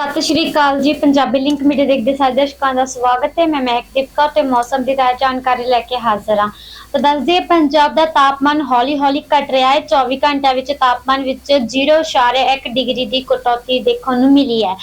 ਸਤਿ ਸ਼੍ਰੀ ਅਕਾਲ ਜੀ। Punjabi link media ਦੇਖਦੇ ਸਾਰੇ ਦਰਸ਼ਕਾਂ ਦਾ ਸਵਾਗਤ ਹੈ। ਮੈਂ ਮਹਿਕ ਦੀਪਕਾ ਤੇ ਮੌਸਮ ਦੀ ਤਾਜ਼ਾ ਜਾਣਕਾਰੀ ਲੈ ਕੇ ਹਾਜ਼ਰ ਹਾਂ। ਤਾਂ ਦੱਸਦੇ ਪੰਜਾਬ ਦਾ ਤਾਪਮਾਨ ਹੌਲੀ-ਹੌਲੀ ਘਟ ਰਿਹਾ ਹੈ। 24 ਘੰਟਿਆਂ ਵਿੱਚ ਤਾਪਮਾਨ ਵਿੱਚ 0.1 ਡਿਗਰੀ ਦੀ ਕਟੌਤੀ ਦੇਖਣ ਨੂੰ ਮਿਲੀ ਹੈ।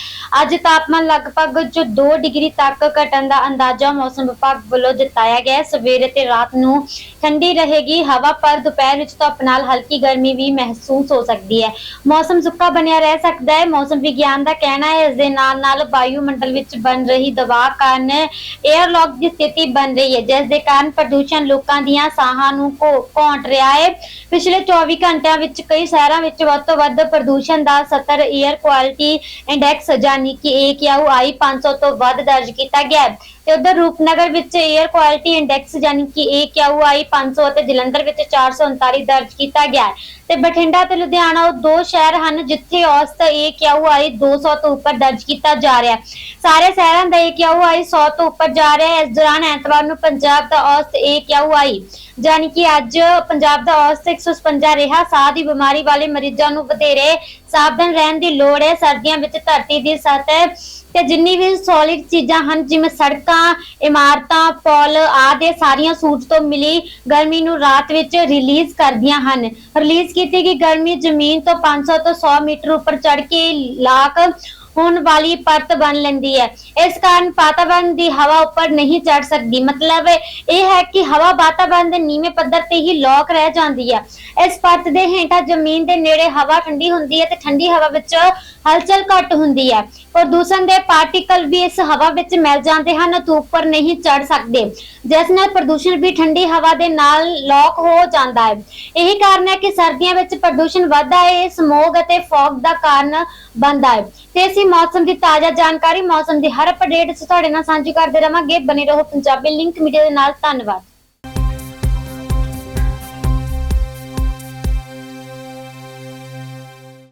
ਅੱਜ ਤਾਪਮਾਨ ਲਗਭਗ ਜੋ 2 ਡਿਗਰੀ ਤੱਕ ਘਟਣ ਦਾ ਅੰਦਾਜ਼ਾ ਮੌਸਮ ਵਿਭਾਗ ਵੱਲੋਂ ਜਤਾਇਆ ਗਿਆ ਹੈ। ਸਵੇਰੇ ਤੇ ਰਾਤ ਨੂੰ ਠੰਡੀ ਰਹੇਗੀ, ਹਵਾ ਪਰ ਦੁਪਹਿਰ ਵਿੱਚ ਧੁੱਪ ਨਾਲ ਹਲਕੀ ਗਰਮੀ ਵੀ ਮਹਿਸੂਸ ਹੋ ਸਕਦੀ ਹੈ। ਮੌਸਮ ਸੁੱਕਾ ਬਣਿਆ ਰਹਿ ਸਕਦਾ ਹੈ। ਮੌਸਮ ਵਿਗਿਆਨ ਦਾ ਕਹਿਣਾ ਹੈ, ਇਸ ਦੇ ਨਾਲ ਨਾਲ ਵਾਯੂਮੰਡਲ ਵਿੱਚ ਬਣ ਰਹੀ ਦਬਾਅ ਕਾਰਨ 에ਅਰ ਦੀ ਸਥਿਤੀ ਬਣ ਰਹੀ ਹੈ, ਜਿਸ ਦੇ ਕਾਰਨ ਪ੍ਰਦੂਸ਼ਣ ਲੋਕਾਂ ਦੀਆਂ ਸਾਹਾਂ ਨੂੰ ਘੋ- ਘੋਂਟ ਰਿਹਾ ਹੈ। ਪਿਛਲੇ 24 ਘੰਟਿਆਂ ਵਿੱਚ ਕਈ ਸ਼ਹਿਰਾਂ ਵਿੱਚ ਵੱਧ ਤੋਂ ਵੱਧ ਪ੍ਰਦੂਸ਼ਣ ਦਾ ਸਤਰ 에ਅਰ ਕੁਆਲਿਟੀ ਇੰਡੈਕਸ ਯਾਨੀ ਕਿ AQI 500 ਤੋਂ ਵੱਧ ਦਰਜ ਕੀਤਾ ਗਿਆ ਹੈ। ਤੇ ਉਧਰ ਰੂਪਨਗਰ ਵਿੱਚ 에ਅਰ ਕੁਆਲਿਟੀ ਇੰਡੈਕਸ ਯਾਨੀ ਕਿ AQI 500 ਅਤੇ ਜਲੰਧਰ ਵਿੱਚ 439 ਦਰਜ ਕੀਤਾ ਗਿਆ ਹੈ। ਤੇ ਬਠਿੰਡਾ ਤੇ ਲੁਧਿਆਣਾ ਉਹ ਦੋ ਸ਼ਹਿਰ ਹਨ ਜਿੱਥੇ ਔਸਤ AQI 200 ਤੋਂ ਉੱਪਰ ਦਰਜ ਕੀਤਾ ਜਾ ਰਿਹਾ ਹੈ। ਸਾਰੇ ਸ਼ਹਿਰਾਂ ਦਾ AQI 100 ਤੋਂ ਉੱਪਰ ਜਾ ਰਿਹਾ ਹੈ। ਇਸ ਦੌਰਾਨ ਐਤਵਾਰ ਨੂੰ ਪੰਜਾਬ ਦਾ ਔਸਤ AQI ਯਾਨੀ ਕਿ ਅੱਜ ਪੰਜਾਬ ਦਾ ਔਸਤ 156 ਰਿਹਾ, ਸਾਹ ਦੀ ਬਿਮਾਰੀ ਵਾਲੇ ਮਰੀਜ਼ਾਂ ਨੂੰ ਵਧੇਰੇ ਸਾਵਧਾਨ ਰਹਿਣ ਦੀ ਲੋੜ ਹੈ, ਸਰਦੀਆਂ ਵਿੱਚ ਧਰਤੀ ਦੀ ਸਤਹ ਤੇ ਜਿੰਨੀ ਵੀ ਸੋਲਿਡ ਚੀਜ਼ਾਂ ਹਨ, ਜਿਵੇਂ ਸੜਕਾਂ, ਇਮਾਰਤਾਂ, ਪੁਲ ਆਦਿ, ਸਾਰੀਆਂ ਸੂਰਜ ਤੋਂ ਮਿਲੀ ਗਰਮੀ ਨੂੰ ਰਾਤ ਵਿੱਚ ਰਿਲੀਜ਼ ਕਰਦੀਆਂ ਹਨ। ਰਿਲੀਜ਼ ਕੀਤੀ ਗਈ ਗਰਮੀ ਜ਼ਮੀਨ ਤੋਂ 500 ਤੋਂ 100 ਮੀਟਰ ਉੱਪਰ ਚੜ ਕੇ ਲਾਕ ਹੋਣ ਵਾਲੀ ਪਰਤ ਬਣ ਲੈਂਦੀ ਹੈ। ਇਸ ਕਾਰਨ ਵਾਤਾਵਰਣ ਦੀ ਹਵਾ ਉੱਪਰ ਨਹੀਂ ਚੜ ਸਕਦੀ। ਮਤਲਬ ਇਹ ਹੈ ਕਿ ਹਵਾ ਵਾਤਾਵਰਣ ਦੇ ਨੀਵੇਂ ਪੱਧਰ ਤੇ ਹੀ ਲੋਕ ਰਹਿ ਜਾਂਦੀ ਹੈ। ਇਸ ਪਰਤ ਦੇ ਹੇਠਾਂ ਜ਼ਮੀਨ ਦੇ ਨੇੜੇ ਹਵਾ ਠੰਡੀ ਹੁੰਦੀ ਹੈ ਤੇ ਠੰਡੀ ਹਵਾ ਵਿੱਚ ਹਲਚਲ ਘੱਟ ਹੁੰਦੀ ਹੈ। ਪ੍ਰਦੂਸ਼ਣ ਦੇ ਪਾਰਟੀਕਲ ਵੀ ਇਸ ਹਵਾ ਵਿੱਚ ਮਿਲ ਜਾਂਦੇ ਹਨ, ਤੇ ਉੱਪਰ ਨਹੀਂ ਚੜ ਸਕਦੇ। ਜਿਸ ਨਾਲ ਪ੍ਰਦੂਸ਼ਣ ਵੀ ਠੰਡੀ ਹਵਾ ਦੇ ਨਾਲ ਲੋਕ ਹੋ ਜਾਂਦਾ ਹੈ। ਇਹੀ ਕਾਰਨ ਹੈ ਕਿ ਸਰਦੀਆਂ ਵਿੱਚ ਪ੍ਰਦੂਸ਼ਣ ਵੱਧਦਾ ਹੈ ਸਮੋਗ ਅਤੇ ਫੌਗ ਦਾ ਕਾਰਨ ਬਣਦਾ ਹੈ। ਤੇ ਅਸੀਂ ਮੌਸਮ ਦੀ ਤਾਜ਼ਾ ਜਾਣਕਾਰੀ ਮੌਸਮ ਦੀ ਹਰ ਅਪਡੇਟ ਅਸੀਂ ਤੁਹਾਡੇ ਨਾਲ ਸਾਂਝੀ ਕਰਦੇ ਰਵਾਂਗੇ। ਬਨੇ ਰਹੋ ਪੰਜਾਬੀ ਲਿੰਕ ਮੀਡੀਆ ਦੇ ਨਾਲ। ਧੰਨਵਾਦ।